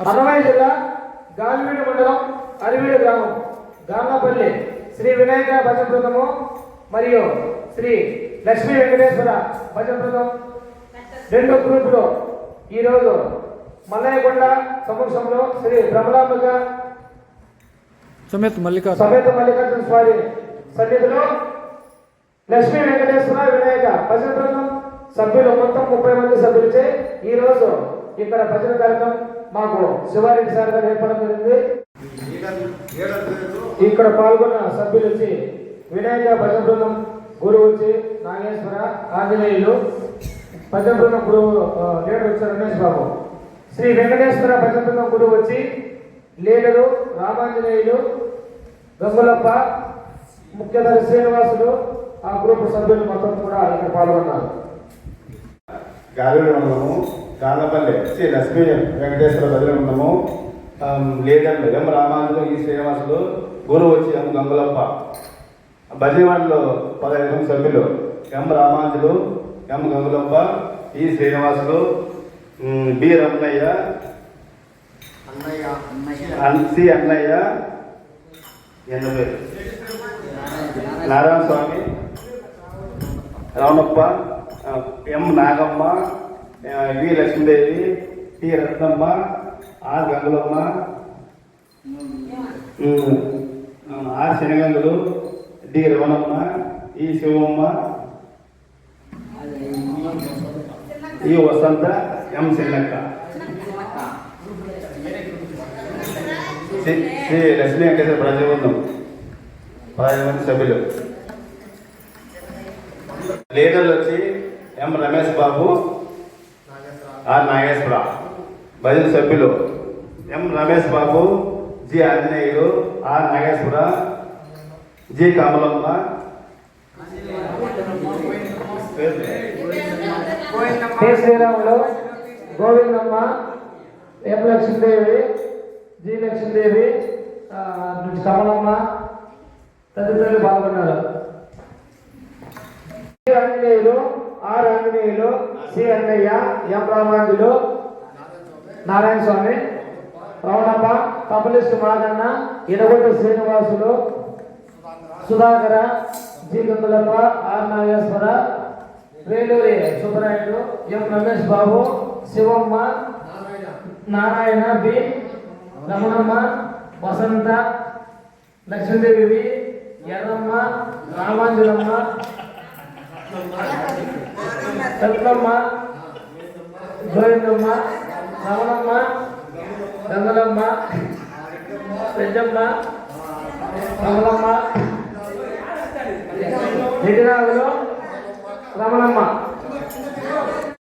అన్నమయ్య జిల్లా గాలివీడు మండలం అరివీడు గ్రామం గార్లపల్లి శ్రీ వినాయక భజన బృందము మరియు శ్రీ లక్ష్మీ వెంకటేశ్వర భజన బృందం రెండు గ్రూపులు ఈరోజు మల్లయ్యకొండ సమక్షంలో శ్రీ భ్రమలాంబిక సమేత మల్లికార్జున సమేత మల్లికార్జున స్వామి సన్నిధిలో లక్ష్మీ వెంకటేశ్వర వినాయక భజన బృందం సభ్యులు మొత్తం ముప్పై మంది సభ్యులచే ఈ రోజు ఇక్కడ భజన కార్యక్రమం మాకు శివారెడ్డి సార్ గారు ఏర్పడడం జరిగింది. ఇక్కడ పాల్గొన్న సభ్యులు వచ్చి వినాయక భజన బృందం గురువు వచ్చి నాగేశ్వర ఆంజనేయులు భజన బృందం గురువు లీడర్ వచ్చి రమేష్ బాబు. శ్రీ వెంకటేశ్వర భజన బృందం గురువు వచ్చి లీడరు రామాంజనేయులు గంగులప్ప ముఖ్యధారి శ్రీనివాసులు ఆ గ్రూప్ సభ్యులు మొత్తం కూడా ఇక్కడ పాల్గొన్నారు. గాలి గానపల్లి శ్రీ లక్ష్మీ వెంకటేశ్వర దగ్గర ఉన్నాము. లీడర్లు ఎం రామానులు ఈ శ్రీనివాసులు గురువు వచ్చి ఎం గంగులప్ప. భజనవాడలో పదహైదు మంది సభ్యులు ఎం రామానులు ఎం గంగులప్ప ఈ శ్రీనివాసులు బి రమణయ్య సి అన్నయ్య పేరు. నారాయణ స్వామి రావణప్ప ఆ, M Nagamma V Lakshmidevi T Ratnamma R Gangulamma R Shanagangulu D Ramanamma E Shivamma E వసంత ఎం సిన్నక్క శ్రీ శ్రీ లక్ష్మీ వెంకటేశ్వర ప్రజాబృందం పదహైదు మంది సభ్యులు. లీడర్లు వచ్చి ఎం రమేష్ బాబు ఆర్ నాగేశ్వర భజన సభ్యులు M Ramesh Babu G Anjaneyudu R Nageswara G Kamalamma. Sriramulu Govindamma M Lakshmidevi G Lakshmidevi Kamalamma తదితరులు పాల్గొన్నారు. C R Anjaneyulu C Annayya M Ramanjulu Narayana Swamy Ramanappa కమలిస్ట్ Maganna Inagottu Srinivasulu Sudhakara G Gangulappa R Nageswara Veluri Subbarayudu M Ramesh Babu Shivamma Narayana B Ramanamma Vasantha Lakshmidevi Erramma Ramanjalamma Ratnamma Govindamma Ramanamma Gangalamma Peddamma Kamalamma Nidhirajulu